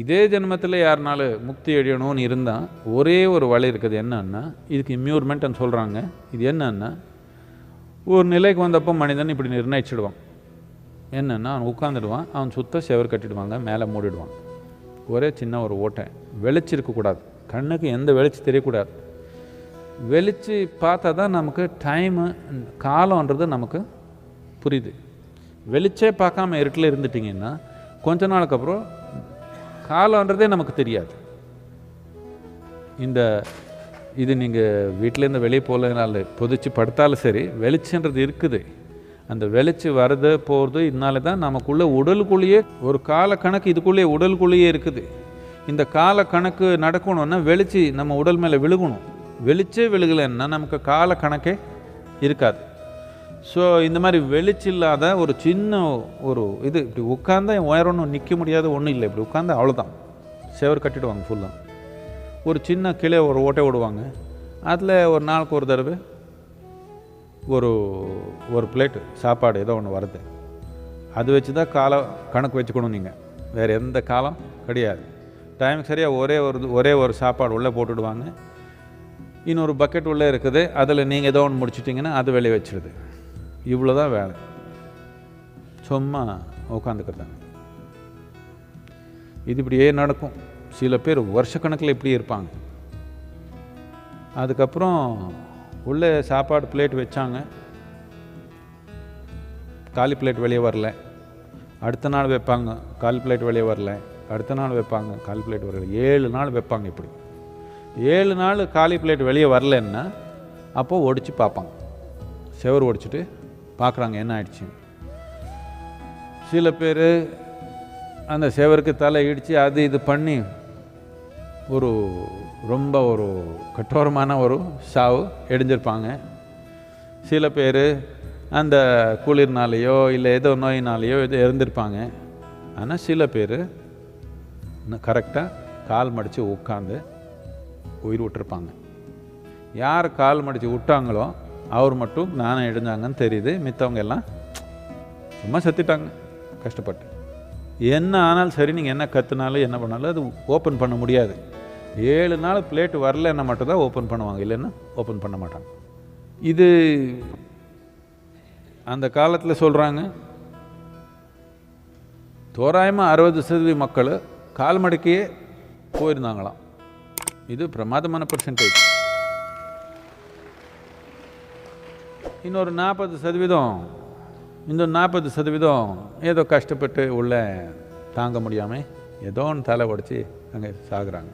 இதே ஜென்மத்தில் யாருனாலும் முக்தி அடையணும்னு இருந்தால் ஒரே ஒரு வழி இருக்குது என்னன்னா இதுக்கு இம்யூர்மெண்ட்னு சொல்கிறாங்க இது என்னன்னா ஒரு நிலைக்கு வந்தப்போ மனிதன் இப்படி நிர்ணயிச்சிடுவான். என்னென்னா அவன் உட்காந்துடுவான் அவன் சுத்த செவர் கட்டிடுவாங்க மேலே மூடிடுவான். ஒரே சின்ன ஒரு ஓட்டை. வெளிச்சு இருக்கக்கூடாது கண்ணுக்கு எந்த வெளிச்சு தெரியக்கூடாது. வெளிச்சு பார்த்தா தான் நமக்கு டைமு காலம்ன்றது நமக்கு புரியுது. வெளிச்சே பார்க்காம இருட்டில் இருந்துட்டிங்கன்னா கொஞ்ச நாளுக்கு அப்புறம் காலம்ன்றதே நமக்கு தெரியாது. இந்த இது நீங்கள் வீட்டிலேருந்து வெளியே போகலனால பொதிச்சு படுத்தாலும் சரி வெளிச்சன்றது இருக்குது. அந்த வெளிச்சு வர்றது போகிறது இதனால தான் நமக்குள்ளே உடலுக்குள்ளேயே ஒரு கால கணக்கு இதுக்குள்ளேயே உடலுக்குள்ளேயே இருக்குது. இந்த கால கணக்கு நடக்கணும்னா வெளிச்சு நம்ம உடல் மேலே விழுகணும். வெளிச்சே விழுகலைன்னா நமக்கு கால கணக்கே இருக்காது. ஸோ இந்த மாதிரி வெளிச்சில்லாத ஒரு சின்ன ஒரு இது இப்படி உட்காந்தா உயரணும் நிற்க முடியாத ஒன்றும் இல்லை. இப்படி உட்காந்தா அவ்வளோதான் செவர் கட்டிடுவாங்க ஃபுல்லாக ஒரு சின்ன கிளை ஒரு ஓட்டை விடுவாங்க அதில் ஒரு நாளுக்கு ஒரு தடவை ஒரு ஒரு பிளேட்டு சாப்பாடு ஏதோ ஒன்று வருது அது வச்சு தான் காலம் கணக்கு வச்சுக்கணும் நீங்கள் வேறு எந்த காலம்? கிடையாது. டைமுக்கு சரியாக ஒரே ஒரு ஒரே ஒரு சாப்பாடு உள்ளே போட்டுடுவாங்க. இன்னொரு பக்கெட் உள்ளே இருக்குது. அதில் நீங்கள் ஏதோ ஒன்று முடிச்சிட்டிங்கன்னா அது வெளியே வச்சிடுது இவ்வளோ தான் வேலை. சும்மா உட்காந்துக்கிறதாங்க இது இப்படியே நடக்கும். சில பேர் வருஷக்கணக்கில் இப்படி இருப்பாங்க. அதுக்கப்புறம் உள்ளே சாப்பாடு பிளேட் வச்சாங்க. காலி பிளேட் வெளியே வரல. அடுத்த நாள் வைப்பாங்க. கால் பிளேட் வெளியே வரல. அடுத்த நாள் வைப்பாங்க. கால் பிளேட் வரல. ஏழு நாள் வைப்பாங்க இப்படி. ஏழு நாள் காலி பிளேட் வெளியே வரலன்னா அப்போது ஒடிச்சு பார்ப்பாங்க. செவர் ஒடிச்சிட்டு பார்க்குறாங்க என்ன ஆயிடுச்சு? சில பேர் அந்த சேவருக்கு தலை இடித்து அது இது பண்ணி ஒரு ரொம்ப ஒரு கட்டோரமான ஒரு சாவு எடிஞ்சிருப்பாங்க. சில பேர் அந்த குளிர்னாலேயோ இல்லை ஏதோ நோயினாலேயோ ஏதோ இறந்துருப்பாங்க. ஆனால் சில பேர் கரெக்டாக கால் மடித்து உட்காந்து உயிர் விட்டுருப்பாங்க. யார் கால் மடித்து விட்டாங்களோ அவர் மட்டும் ஞானம் எழுந்தாங்கன்னு தெரியுது மித்தவங்க எல்லாம் சும்மா செத்துட்டாங்க கஷ்டப்பட்டு. என்ன ஆனாலும் சரி நீங்கள் என்ன கற்றுனாலும் என்ன பண்ணாலும் அது ஓப்பன் பண்ண முடியாது. ஏழு நாள் பிளேட் வரலன்னா மட்டும்தான் ஓப்பன் பண்ணுவாங்க இல்லைன்னா ஓப்பன் பண்ண மாட்டாங்க. இது அந்த காலத்தில் சொல்கிறாங்க தோராயமாக அறுபது சதவீத மக்கள் கால் மடக்கியே போயிருந்தாங்களாம். இது பிரமாதமான பர்சன்டேஜ் இன்னொரு நாற்பது சதவீதம் இந்த நாற்பது சதவீதம் ஏதோ கஷ்டப்பட்டு உள்ள தாங்க முடியாமல் ஏதோ ஒன்று தலை உடச்சி அங்கே சாகுறாங்க.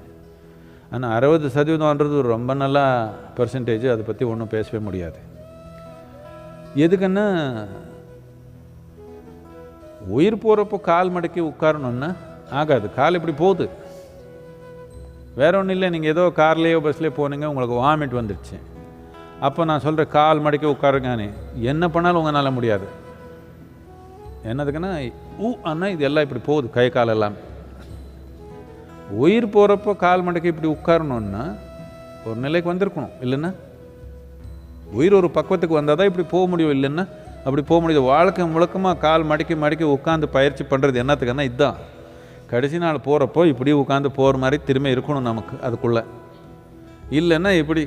ஆனால் அறுபது சதவீதம்ன்றது ரொம்ப நல்லா பர்சன்டேஜ் அதை பற்றி ஒன்றும் பேசவே முடியாது. எதுக்குன்னா உயிர் போகிறப்போ கால் மடக்கி உட்காரணுன்னா ஆகாது. கால் இப்படி போகுது. வேற ஒன்றும் இல்லை. நீங்கள் ஏதோ கார்லேயோ பஸ்லேயோ போனீங்க உங்களுக்கு வாமிட் வந்துடுச்சு அப்போ நான் சொல்கிறேன் கால் மடக்கி உட்காருங்கானே என்ன பண்ணாலும் உங்களால் முடியாது. என்னதுக்குன்னா ஊ ஆனால் இது எல்லாம் இப்படி போகுது கை கால் எல்லாம். உயிர் போகிறப்போ கால் மடக்கி இப்படி உட்காரணுன்னா ஒரு நிலைக்கு வந்திருக்கணும் இல்லைன்னா? உயிர் ஒரு பக்குவத்துக்கு வந்தால் தான் இப்படி போக முடியும் இல்லைன்னா? அப்படி போக முடியுது. வாழ்க்கை முழுக்கமாக கால் மடக்கி மடக்கி உட்காந்து பயிற்சி பண்ணுறது என்னத்துக்குன்னா இதுதான் கடைசி நாள் போகிறப்போ இப்படி உட்காந்து போகிற மாதிரி திரும்ப இருக்கணும் நமக்கு அதுக்குள்ளே. இல்லைன்னா இப்படி